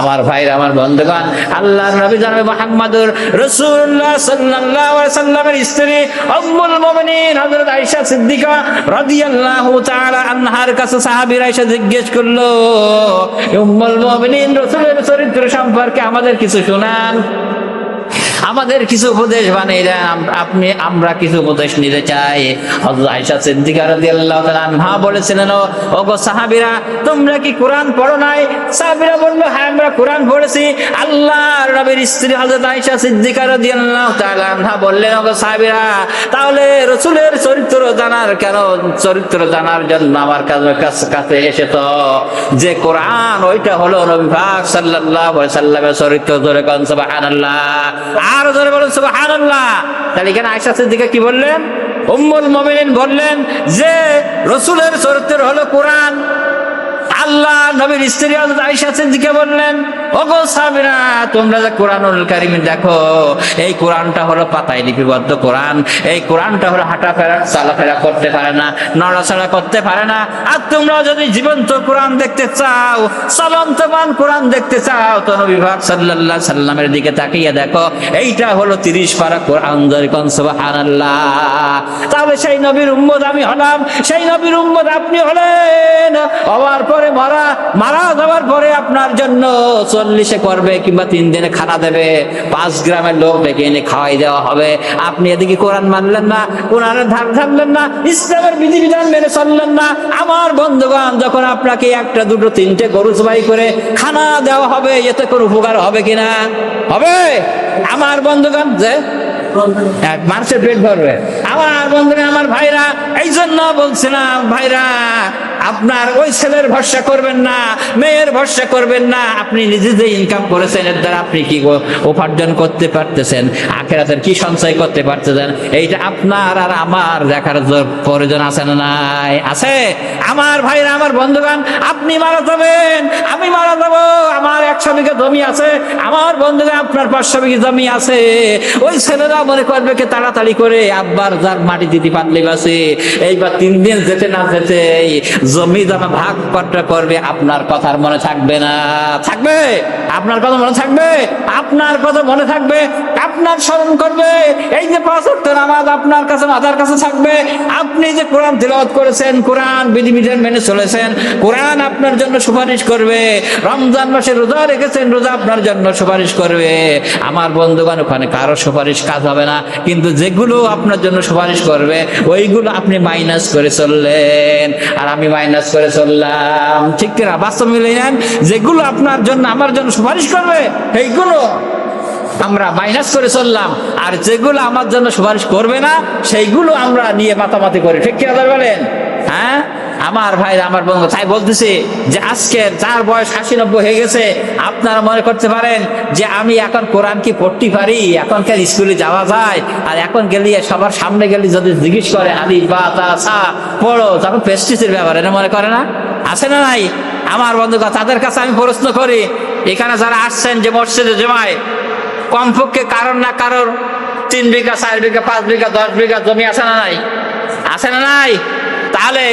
আমার ভাই আমার বন্ধুগণ আল্লাহ নবী জানাবে মোহাম্মদুর রাসূলুল্লাহ সাল্লাল্লাহু আলাইহি সাল্লামের স্ত্রী উম্মুল মুমিনিন হযরত আয়েশা সিদ্দিকা রাদিয়াল্লাহু তাআলা আনহার কাছে সাহাবীরা এসে জিজ্ঞেস করল উম্মুল মুমিনিন, রাসূলের চরিত্র সম্পর্কে আমাদের কিছু শোনান। আমাদের কিছু উপদেশ বানিয়ে দেন আপনি, আমরা কিছু উপদেশ নিতে চাই। হযরত আয়েশা সিদ্দিকা রাদিয়াল্লাহু তাআলা আনহা বলেছিলেন, ও ওগো সাহাবীরা, তোমরা কি কোরআন পড়ো নাই? সাহাবীরা বলল হ্যাঁ আমরা কোরআন পড়েছি। আল্লাহর নবীর স্ত্রী হযরত আয়েশা সিদ্দিকা রাদিয়াল্লাহু তাআলা আনহা বললেন, ওগো সাহাবীরা, তাহলে রাসূলের চরিত্র জানার কেন? চরিত্র জানার জন্য আমার কাছে কাছে- কাছে এসে তো যে কোরআন, ওইটা হলো নবী পাক সাল্লাল্লাহু আলাইহি সাল্লামের চরিত্র ধরে কোন, সুবহানাল্লাহ। আর ধরে বলুন, সুবহানাল্লাহ। তাহলে এখানে আয়সা সিদ্দিকা কি বললেন? উম্মুল মুমিনিন বললেন যে, রসুলের চরিত্র হলো কোরআন। আল্লাহ, নবীর স্ত্রী হযরত আয়েশা সিদ্দিকা বললেন, ওগো সাবিরা তোমরা যে কোরআনুল কারিম দেখো, এই কোরআনটা হলো পাতায় লিপিবদ্ধ কোরআন। এই কোরআনটা হলো হাঁটাফেরা চলাফেরা করতে পারে না, নড়াচড়া করতে পারে না। আর তোমরা যদি জীবন্ত কোরআন দেখতে চাও চলন্তমান কোরআন দেখতে চাও, তো নবী পাক সাল্লাল্লাহু সাল্লামের দিকে তাকিয়ে দেখো, এইটা হলো তিরিশ পারা কোরআন জরিকন সুবহানাল্লাহ। তাহলে সেই নবীর উম্মত আমি হলাম, সেই নবীর উম্মত আপনি হলেন। হওয়ার পরে মারা মারা যাওয়ার পরে আপনার জন্য চল্লিশে করবে কিংবা তিন দিনে খানা দেবে। পাঁচ গ্রামের লোক ডেকে এনে খাওয়াই দেওয়া হবে। আপনি এদিকে কোরআন মানলেন না, কোরআনের ধার ধারলেন না, ইসলামের বিধিবিধান মেনে চললেন না। আমার বন্ধুগণ, যখন আপনাকে একটা, দুটো, তিনটে গরু জবাই করে খানা দেওয়া হবে, এতে কোনো উপকার হবে কিনা? হবে? আমার বন্ধুগণ, যে? এক মানুষের পেট ভরবে। আমার বন্ধুরা আমার ভাইরা এই জন্য বলছিলাম, ভাইরা আপনার ওই ছেলের ভরসা করবেন না, মেয়ের ভরসা করবেন না। আপনি নিজে যে ইনকাম করেছেন, এর দ্বারা আপনি কি উপার্জন করতে পারতেছেন? আখেরাতের কি সঞ্চয় করতে পারতেছেন? এইটা আপনার আর আমার দেখার প্রয়োজন আছে না নাই? আছে? আমার ভাইরা, আমার বন্ধুগণ, আপনি মারা যাবেন, আমি মারা যাব। আমার একশো বিঘা জমি আছে, আমার বন্ধুগণ আপনার পাঁচশো বিঘা জমি আছে। ওই ছেলেরা মনে করবে কি তাড়াতাড়ি করে আব্বার যার মাটি দিতে পারলে বাসে, এইবার তিন দিন যেতে না যেতে জমি জমা ভাগ পট্টা করবে, আপনার কথার মনে থাকবে না। থাকবে? আপনার কথা মনে থাকবে? আপনার কথা মনে থাকবে? আপনার স্মরণ করবে? এই যে পাঁচ ওয়াক্ত নামাজ আপনার কাছে মাথার কাছে থাকবে। আপনি যে কোরআন তিলাওয়াত করেছেন, কোরআন বিধিবিধান মেনে চলেছেন, কোরআন আপনার জন্য সুপারিশ করবে। রমজান মাসে রোজা রেখেছেন, রোজা আপনার জন্য সুপারিশ করবে। আমার বন্ধুগণ, ওখানে কারও সুপারিশ কাজ হবে না, কিন্তু যেগুলো আপনার জন্য সুপারিশ করবে, ওইগুলো আপনি মাইনাস করে চললেন। আর আমি মাইনাস করে চললাম। ঠিক কিনা? বাস্তব মিলে নেন? যেগুলো আপনার জন্য, আমার জন্য সুপারিশ করবে, সেইগুলো আমরা মাইনাস করে চললাম। আর যেগুলো আমার জন্য সুপারিশ করবে না, সেইগুলো আমরা নিয়ে মাতামাতি করি। ঠিক কিনা বলেন হ্যাঁ? আমার ভাই আমার বন্ধু, তাই বলতেছি যে আজকে যার বয়স আশি নব্বই হয়ে গেছে, আপনারা মনে করতে পারেন যে আমি এখন কোরআন কি পড়তে পারি? এখনকার স্কুলে যাওয়া যায়? আর এখন গেলে সবার সামনে গেলে যদি জিজ্ঞেস করে, আলি বা তা পড়ো, তখন পেস্টিসের ব্যাপার, এটা মনে করে না? আছে না নাই? আমার বন্ধু, তাদের কাছে আমি প্রশ্ন করি, এখানে যারা আসছেন যে মসজিদে জমায়, কমপক্ষে কারোর না কারোর তিন বিঘা, চার বিঘা, পাঁচ বিঘা, দশ বিঘা জমি আছে না নাই? আছে না নাই? তাহলে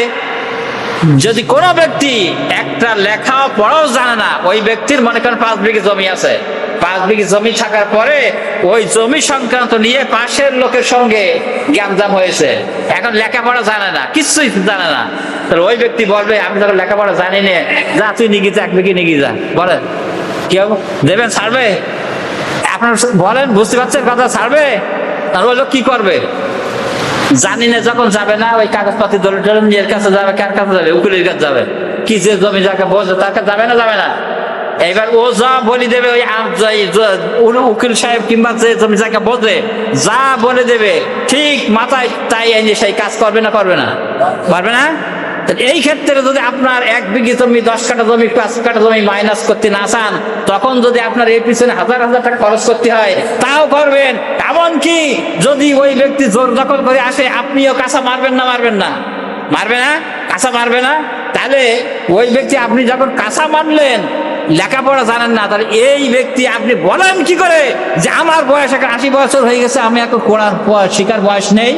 যদি কোনো ব্যক্তি একটা লেখা পড়াও জানে না, ওই ব্যক্তির মনে করেন পাঁচ বিঘে জমি আছে। পাঁচ বিঘে জমি থাকার পরে ওই জমি সংক্রান্ত নিয়ে পাশের লোকের সঙ্গে জ্ঞানজাম হয়েছে। এখন লেখাপড়া জানে না, কিছুই জানে না। তাহলে ওই ব্যক্তি বলবে, আমি যখন লেখাপড়া জানি না। যা তুই নিগি যা, এক বিঘি নিগি যা। বলেন। কেউ দেবেন ছাড়বে আপনার বলেন, বুঝতে পারছেন কথা? ছাড়বে তার ওই লোক কি করবে? জানি না যখন যাবে না, ওই কাগজপাতি ধরে ধরে নিজের কাছে যাবে, কার কাছে যাবে? উকিলের কাছে যাবে। কি যে জমি যাকে বোঝে তার কাছে যাবে না যাবে না। এবার ও যা বলে দেবে, ওই উকিল সাহেব কিংবা যে জমি যাকে বোঝে যা বলে দেবে, ঠিক মাথায় তাই এনে সেই কাজ করবে না করবে না। পারবে না? এই ক্ষেত্রে যদি আপনার এক বিঘি জমি, দশ কাটা জমি, পাঁচ কাটা জমি মাইনাস করতে না চান, তখন যদি আপনার এর পিছনে হাজার হাজার টাকা খরচ করতে হয়, তাও করবেন। এমনকি যদি ওই ব্যক্তি জোর দখল করে আসে, আপনিও কাঁচা মারবেন না মারবেন না? মারবে না? কাঁচা মারবে না? তাহলে ওই ব্যক্তি আপনি যখন কাঁচা মারলেন, লেখাপড়া জানেন না, তাহলে এই ব্যক্তি আপনি বলেন কি করে? যে আমার বয়স এখন আশি বছর হয়ে গেছে, আমি এখন কোরআন শিকার বয়স নেই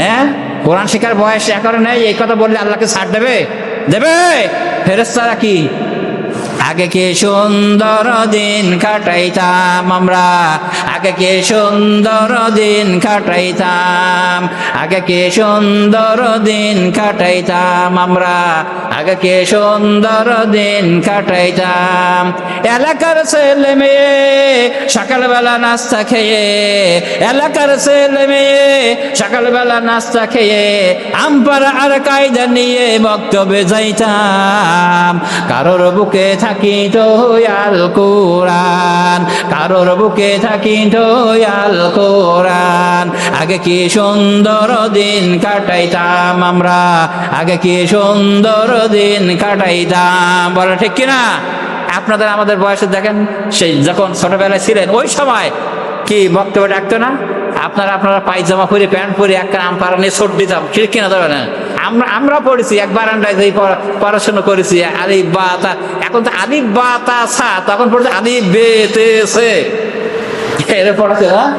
হ্যাঁ? কোরআন শিকার বয়স এখন নেই এই কথা বললে আল্লাহকে ছাড় দেবে? দেবে? ফেরেস্তারা কি? আগে কে সুন্দর দিন কাটাইতাম আমরা? আগে কে সুন্দর দিন কাটাইতাম? আগে কে সুন্দর দিন কাটাইতাম আমরা? আগে কে সুন্দর দিন কাটাইতাম? এলাকার ছেলে মেয়ে সকালবেলা নাস্তা খেয়ে, এলাকার ছেলে মেয়ে সকালবেলা নাস্তা খেয়ে আমপার আর কায়দা নিয়ে বক্তব্যে যাইতাম। কারোর বুকে থাকি তো আল কোরআন। কারোর বুকে থাকি আল কোরআন। আগে কি সুন্দর দিন কাটাইতাম আমরা? আগে কি সুন্দর দিন কাটাইতাম। বলে ঠিক কিনা? আপনাদের আমাদের বয়সে দেখেন, সেই যখন ছোটবেলায় ছিলেন, ওই সময় কি বক্তব্য ডাকতো না? আপনারা আপনারা পায়জামা পরে, প্যান্ট পরে এক আম পাড়া নিয়ে ছোট দিতাম। ঠিক কিনা ধরে না আমরা আমরা পড়েছি, এক বারান্দায় যেই পড়া- পড়াশোনা করেছি আলিফ বা তা এখন তো আলিফ বা সা, তখন পড়েছে আলিফ বে তে সে এর পড়াছে না?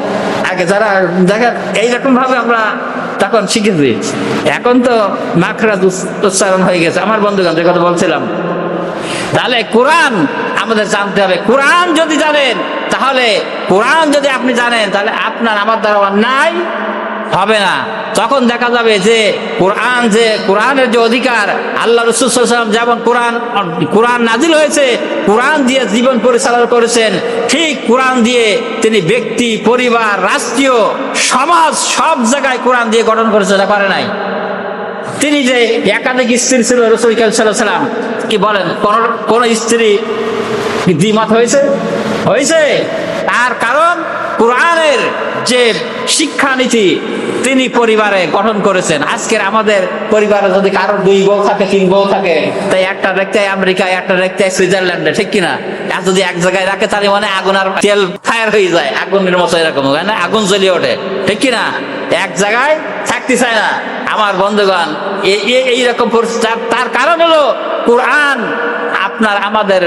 আগে যারা দেখেন এইরকম ভাবে আমরা তখন শিখেছি। এখন তো মাখরাজ উচ- উচ্চারণ হয়ে গেছে। আমার বন্ধুগণ, যে কথা বলছিলাম। তাহলে কোরআন আমাদের জানতে হবে। কোরআন যদি জানেন, তাহলে কোরআন যদি আপনি জানেন, তাহলে আপনার আমার দ্বারা অন্যায় হবে না। তখন দেখা যাবে যে কোরআন যে, কোরআনের যে অধিকার, আল্লাহ রসুলাম যেমন কোরআন কোরআন নাজিল হয়েছে, কোরআন দিয়ে জীবন পরিচালনা করেছেন, ঠিক কোরআন দিয়ে তিনি ব্যক্তি, পরিবার, রাষ্ট্রীয়, সমাজ সব জায়গায় কোরআন দিয়ে গঠন করেছে করে নাই। তিনি যে একাধিক স্ত্রী ছিল রসুল সাল্লাম কি বলেন? কোন কোন স্ত্রী দ্বিমত হয়েছে? হয়েছে। তার কারণ কোরআনের যে শিক্ষানীতি তিনি পরিবারে গঠন করেছেন। আজকের আমাদের পরিবারে যদি কারও দুই বউ থাকে, তিন বউ থাকে, তাই একটা দেখতে আমেরিকায়, একটা দেখতে সুইজারল্যান্ডে, ঠিক কিনা? যদি এক জায়গায় রাখে, তাহলে মানে আগুন আর তেল ফায়ার হয়ে যায়। আগুনের মতো এরকম না? আগুন জ্বলিয়ে ওঠে, ঠিক কিনা? এক জায়গায় থাকতে চায় না। আমার বন্ধুগণ এইরকম তার কারণ হলো কোরআন আপনার আমাদের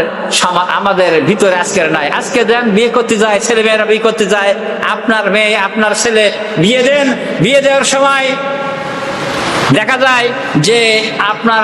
আমাদের ভিতরে আজকের নাই। আজকে দেন, বিয়ে করতে যায়, ছেলে মেয়েরা বিয়ে করতে যায়, আপনার মেয়ে, আপনার ছেলে বিয়ে দেন। বিয়ে দেওয়ার সময় দেখা যায় যে আপনার